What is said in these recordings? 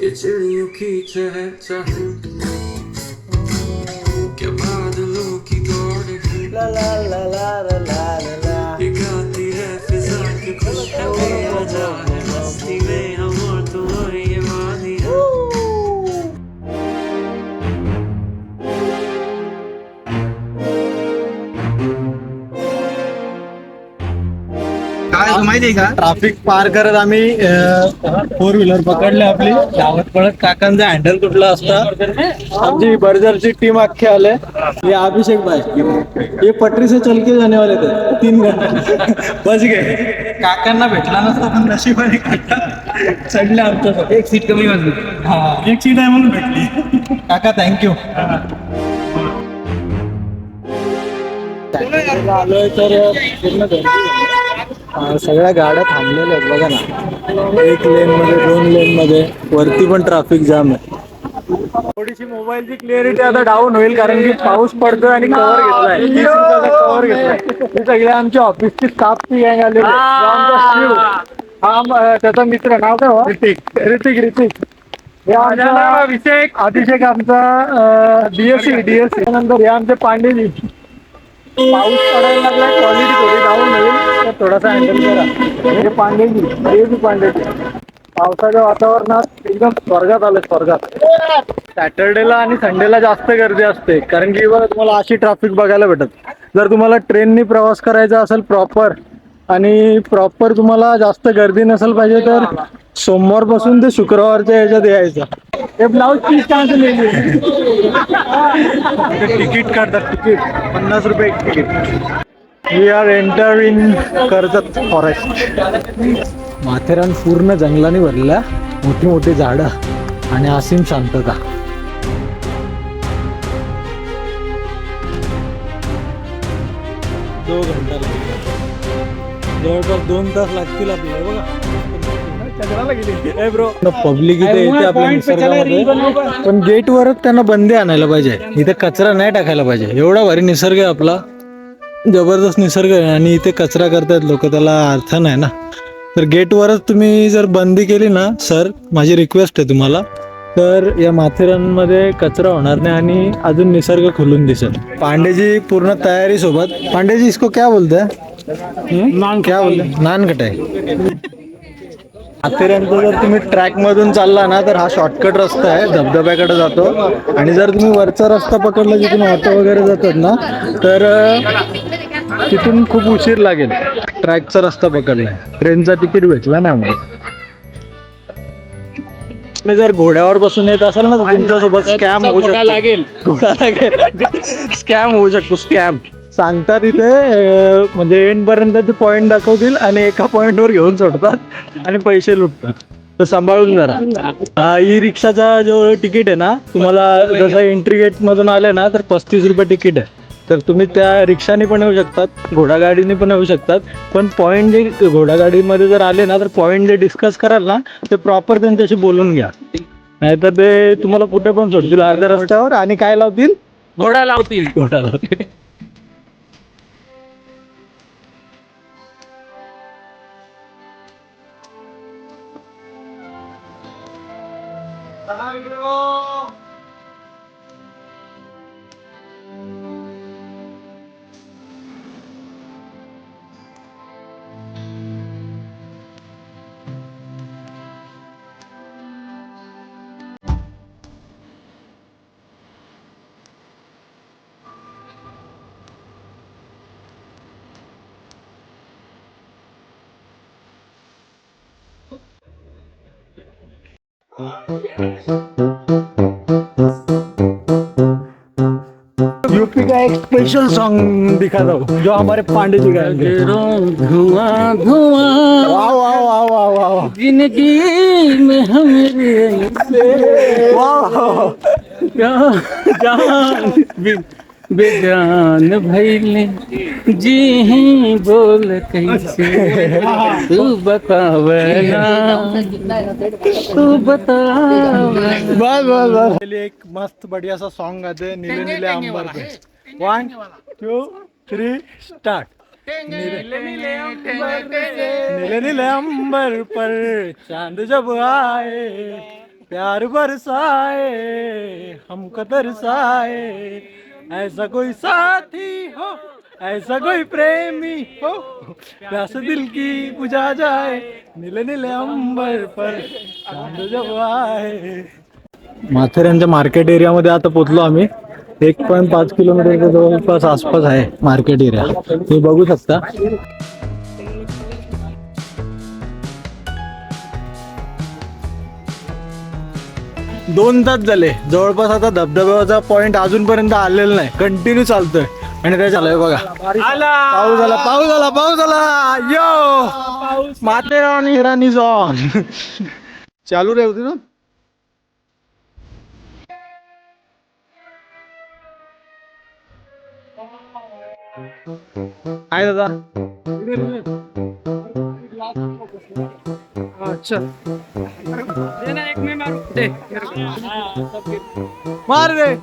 It's in your key to have time. माहितीये का? Traffic पार करत आम्ही फोर व्हीलर पकडले आपली. धावत पळत काकांचं हँडल कुठलं असतं. आमची बर्जरची टीम अख्खे आले. हे अभिषेक भाई हे पटरी से चल के जाने वाले थे तीन घंटे बस गे काकांना भेटला नसता पण नशिबाने काका चढले आमच्या एक सीट कमी वाजली हा. एक सीट आहे म्हणून भेटली. काका थँक्यू आलोय तर पूर्ण सगळ्या गाड्या थांबलेल्या आहेत बघा ना. एक लेन मध्ये दोन लेन मध्ये. वरती पण ट्रॅफिक जाम आहे. थोडीशी मोबाईलची क्लिअरिटी आता डाऊन होईल कारण की पाऊस पडतोय आणि कव्हर घेतलाय. तीस रुपयाचा कव्हर घेतलाय. हे सगळे आमच्या ऑफिसची स्टाफची गँग आलेली आहे. जो आमचा शिव. हा म- त्याचा मित्र नाव काय हो? ऋतिक. ऋतिक ऋतिक. हे आमचा अभिषेक. अभिषेक आमचा डीएससी डीएससी त्यानंतर हे आमचे पांडेजी. पाऊस पडायला लागला क्वालिटी थोडी डाऊन होईल तर थोडासा हँडल करा. हे पांडेजी देवी पांडेजी पावसाच्या वातावरणात एकदम स्वर्गात आलं स्वर्गात. सॅटर्डेला आणि संडेला जास्त गर्दी असते कारण की बघा तुम्हाला अशी ट्रॅफिक बघायला भेटत. जर तुम्हाला ट्रेननी प्रवास करायचा असेल प्रॉपर आणि प्रॉपर तुम्हाला जास्त गर्दी नसेल पाहिजे तर सोमवारपासून ते शुक्रवारच्या ह्याच्यात यायचं. हे ब्लाऊज पीस काय तिकीट काढतात तिकीट. पन्नास रुपये एक ticket. We are enter in Karjat forest Matheran पूर्ण जंगलाने भरलेला मोठी मोठी झाडं आणि असीम शांतता. दो घंटा लागेल जवळपास दोन तास लागतील आपल्याला बघा. पब्लिक इथे येते आपल्या निसर्गामध्ये. पण गेट वरच त्यांना बंदी आणायला पाहिजे. इथे कचरा नाही टाकायला पाहिजे. एवढा भारी निसर्ग आहे आपला. जबरदस्त निसर्ग आहे आणि इथे कचरा करतायत लोक त्याला अर्थ नाही ना. तर गेटवरच तुम्ही जर बंदी केली ना सर माझी रिक्वेस्ट आहे तुम्हाला. तर या माथेरानमध्ये कचरा होणार नाही आणि अजून निसर्ग खुलून दिसेल. पांडेजी पूर्ण तयारी सोबत. पांडेजी इसको क्या बोलते हैं? नान क्या बोलते नान कटाई माथेरानचं जर तुम्ही ट्रॅक मधून चालला ना तर हा शॉर्टकट रस्ता आहे धबधब्याकडे जातो. आणि जर तुम्ही वरचा रस्ता पकडला जिथून ऑटो वगैरे जातात ना तर तिथून खूप उशीर लागेल. ट्रॅकचा रस्ता पकडलाय ट्रेनचा तिकीट भेटला नाही आम्हाला. तुम्ही जर घोड्यावर बसून येत असाल ना तुमच्यासोबत स्कॅम होऊ शकतो. लागेल. स्कॅम होऊ शकतो स्कॅम सांगतात इथे म्हणजे एंड पर्यंत ते पॉइंट दाखवतील आणि एका point वर घेऊन सोडतात आणि पैसे लुटतात. तर सांभाळून जरा ई रिक्षाचा जो तिकीट आहे ना तुम्हाला जसं एंट्री गेट मधून आले ना तर पस्तीस रुपये तिकीट आहे. तर तुम्ही त्या रिक्षाने पण येऊ शकतात घोडागाडीने पण येऊ शकतात. पण पॉईंट जे घोडागाडीमध्ये जर आले ना तर पॉईंट जे डिस्कस कराल ना ते प्रॉपर त्यांच्याशी बोलून घ्या. नाहीतर ते तुम्हाला कुठे पण सोडतील अर्ध्या रस्त्यावर आणि काय लावतील? घोडा लावतील. घोडा लावतील. यूपी का एक स्पेशल सॉन्ग दिखा दो जो हमारे पांडे जी गाएंगे धुआं धुआं वाह वाह वाह वाह वाह। जिंदगी में हमें वाह जान बेजान भैले जी ही बोल कैसे? तू बतावना तू बतावना बस बस बस चलिए एक मस्त बढ़िया सा सॉन्ग आते हैं नीले नीले अंबर पे। वन टू थ्री स्टार्ट नीले नीले अंबर पर चाँद जब आए प्यार बरसाए हमको तरसाए ऐसा कोई साथी हो ऐसा कोई प्रेमी हो प्यास दिल की बुझा जाए नीले नीले अंबर पर चांद जब आए। माथेऱ्यांच्या मार्केट एरियामध्ये आता पोचलो आम्ही. एक पॉईंट पाच किलोमीटर जवळपास आसपास आहे मार्केट एरिया. तुम्ही बघू शकता. दोन तास झाले. जवळपास आता धबधब्याचा पॉइंट अजूनपर्यंत आलेला नाही. कंटिन्यू चालतोय. आणि ते चालू आहे बघा पाऊस झाला पाऊस झाला पाऊस झाला यो माथेरान हिराणी जॉन चालू रे होती ना? काय दादा. अच्छा. मार रे.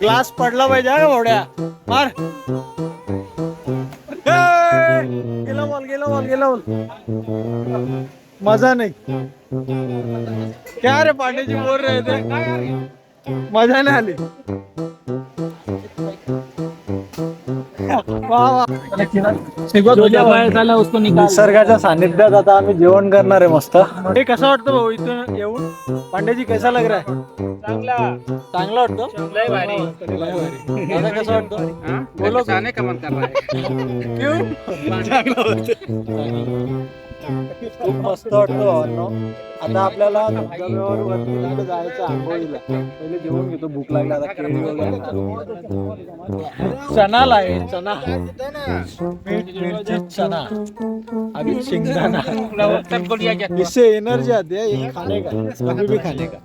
ग्लास पडला पाहिजे हा का भावड्या? मार! गेला बॉल गेला बॉल गेला बॉल मजा नाही. क्या रे पांडेजी बोल रहे थे मजा नाही आली. निसर्गाच्या सानिध्यात आता आम्ही जेवण करणार आहे मस्त. हे कसं वाटतं भाऊ इथून येऊन? पांडेजी कसा लग रहा है? चांगला. चांगला वाटतो? कसं वाटतं? बोलो जाने का मन कर रहा है क्यों? चांगलं होतं खूप मस्त वाटतं आता आपल्याला धबधब्यावर वरती तिकडे जायचं आंबोलीला पहिले जेवण घेतो भूक लागली आता केळी वगैरे चना अभी शेंगदाणा. इससे एनर्जी आती है ये खाने का? कभी भी खाने का?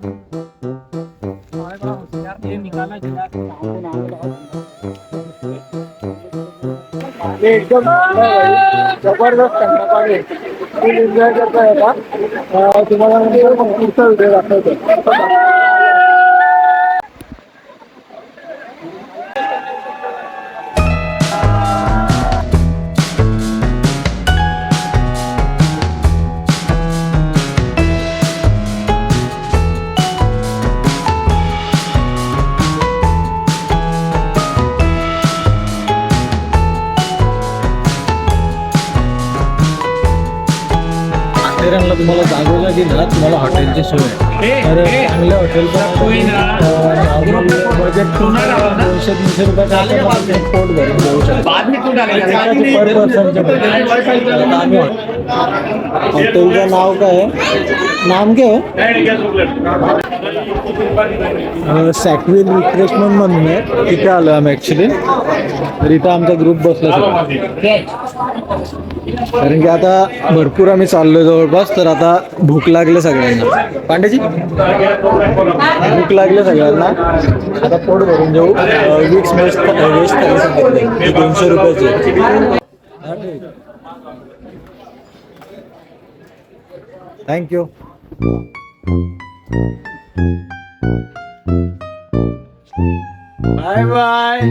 एकदम जबरदस्त थंड पाणी फुल एन्जॉय करता येतात तुम्हाला नंतर मग पुढचा व्हिडिओ दाखवतो. तुम्हाला जागोला गेला तुम्हाला हॉटेलची सोय आहे. तर चांगल्या हॉटेल बजेट दोनशे तीनशे रुपये पोट भरून जाऊ शकतो. पर आम्ही तुमचं हॉटेलचं नाव काय नाम काय सॅकविल रिफ्रेशमेंट म्हणून आहे. तिथे आलो आम्ही ॲक्च्युली तर इथं आमचा ग्रुप बसला कारण की आता भरपूर आम्ही चाललो जवळपास तर आता भूक लागले सगळ्यांना. पांडेजी? भूक लागले सगळ्यांना. आता पोट भरून जाऊ. विक्स वेस्ट वेस्ट दोनशे रुपयाचे. Thank you bye bye